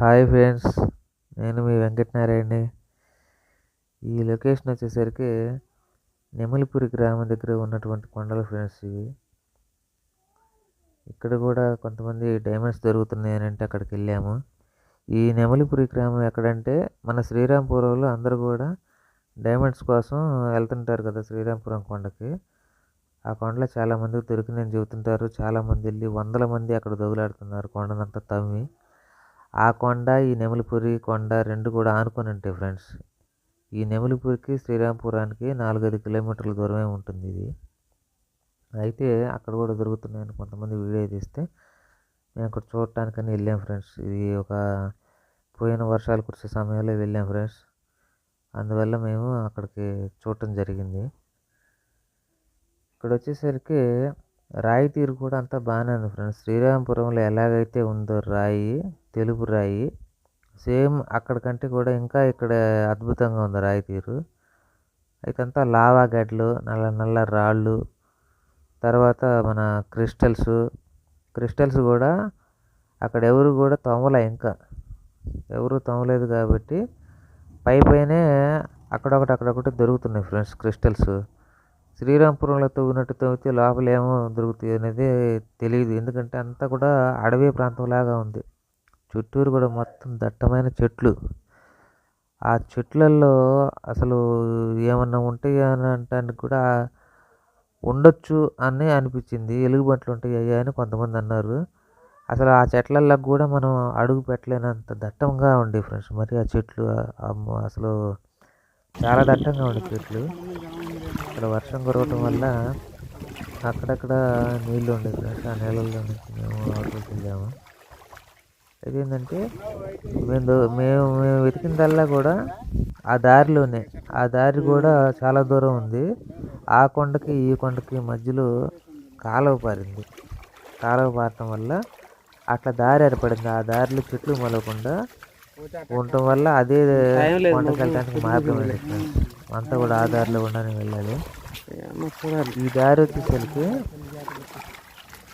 Hi friends నేను మీ వెంకటనారాయణని ఈ location వచ్చేసరికి నెమలిపురి గ్రామం దగ్గర ఉన్నటువంటి కొండలు ఫ్రెండ్స్ ఇవి. ఇక్కడ కూడా కొంతమంది డైమండ్స్ దొరుకుతున్నాయని అంటే అక్కడికి వెళ్ళాము. ఈ నెమలిపురి గ్రామం ఎక్కడంటే మన శ్రీరాంపురంలో అందరూ కూడా డైమండ్స్ కోసం వెళ్తుంటారు కదా శ్రీరాంపురం కొండకి. ఆ కొండలో చాలామందికి దొరికిందని చెబుతుంటారు. చాలామంది వెళ్ళి వందల మంది అక్కడ దొగులాడుతున్నారు కొండనంతా తవ్వి. ఆ కొండ ఈ నెమలిపురి కొండ రెండు కూడా ఆనుకొని ఉంటాయి ఫ్రెండ్స్ ఈ నెమలిపురికి శ్రీరాంపురానికి నాలుగైదు కిలోమీటర్ల దూరమే ఉంటుంది ఇది. అయితే అక్కడ కూడా దొరుకుతున్నాయని కొంతమంది వీడియో తీస్తే మేము అక్కడ చూడటానికని వెళ్ళాం ఫ్రెండ్స్ ఇది ఒక పోయిన వర్షాలు కురిసే సమయంలో వెళ్ళాం ఫ్రెండ్స్ అందువల్ల మేము అక్కడికి చూడటం జరిగింది. ఇక్కడ వచ్చేసరికి రాయి తీరు కూడా అంతా బాగానే ఉంది ఫ్రెండ్స్ శ్రీరామపురంలో ఎలాగైతే ఉందో రాయి తెలుపు రాయి. సేమ్ అక్కడికంటే కూడా ఇంకా ఇక్కడ అద్భుతంగా ఉంది రాయి తీరు. అయితే అంతా లావా గడ్లు నల్ల నల్ల రాళ్ళు తర్వాత మన క్రిస్టల్స్. క్రిస్టల్స్ కూడా అక్కడ ఎవరు కూడా తోమలే ఇంకా. ఎవరు తోమలేదు కాబట్టి పై పైనే అక్కడొకటి అక్కడొకటి దొరుకుతున్నాయి ఫ్రెండ్స్ క్రిస్టల్స్. శ్రీరాంపురంలో తవ్వినట్టు తవ్వితే లోపల ఏమో దొరుకుతాయి అనేది తెలియదు ఎందుకంటే అంతా కూడా అడవి ప్రాంతంలాగా ఉంది. చుట్టూరు కూడా మొత్తం దట్టమైన చెట్లు. ఆ చెట్లల్లో అసలు ఏమన్నా ఉంటే అని అనటానికి కూడా ఉండొచ్చు అని అనిపించింది. ఎలుగుబంట్లు ఉంటాయి అయ్యా అని కొంతమంది అన్నారు. అసలు ఆ చెట్లల్లో కూడా మనం అడుగు పెట్టలేనంత దట్టంగా ఉండే ఫ్రెండ్స్. మరి ఆ చెట్లు అసలు చాలా దట్టంగా ఉండే చెట్లు. ఇక్కడ వర్షం కురవటం వల్ల అక్కడక్కడ నీళ్ళు ఉండే ఫ్రెండ్స్. ఆ నీళ్ళల్లో నుంచి మేము అవతలకి వెళ్ళాము. అదేంటంటే మేము మేము మేము వెతికిందల్లా కూడా ఆ దారిలోనే ఆ దారి కూడా చాలా దూరం ఉంది. ఆ కొండకి ఈ కొండకి మధ్యలో కాలువ పారింది. కాలువ పారటం వల్ల అట్లా దారి ఏర్పడింది. ఆ దారిలో చెట్లు మొలకుండా ఉండటం వల్ల అదే కొండకి వెళ్ళడానికి మార్గం అంతా కూడా ఆ దారిలో ఉండని వెళ్ళాలి. ఈ దారి వచ్చేసరికి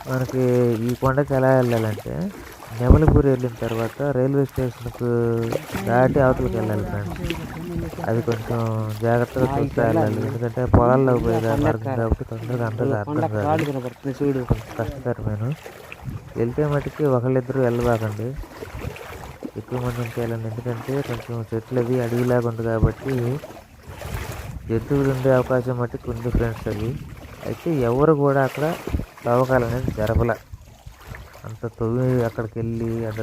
మనకి ఈ కొండకి ఎలా వెళ్ళాలంటే నెమలిపూరి వెళ్ళిన తర్వాత రైల్వే స్టేషన్కు దాటి అవతలకి వెళ్ళాలి ఫ్రెండ్స్ అది కొంచెం జాగ్రత్తగా చూస్తూ వెళ్ళాలి. ఎందుకంటే పొలాల్లో పోయే మార్గం కాబట్టి తొందరగా అంతగా అర్థం కాదు కష్టతరమైన. వెళ్తే మటుకి ఒకళ్ళిద్దరు వెళ్ళబాకండి. ఎక్కువ మంది ఉంటే వెళ్ళండి ఎందుకంటే కొంచెం చెట్లు అవి అడవిలాగా ఉంది కాబట్టి జంతువులు ఉండే అవకాశం మట్టుకు ఉంది ఫ్రెండ్స్ అవి. అయితే ఎవరు కూడా అక్కడ తవ్వకాలు అనేది జరపలే. అంత తవ్వి అక్కడికి వెళ్ళి అంత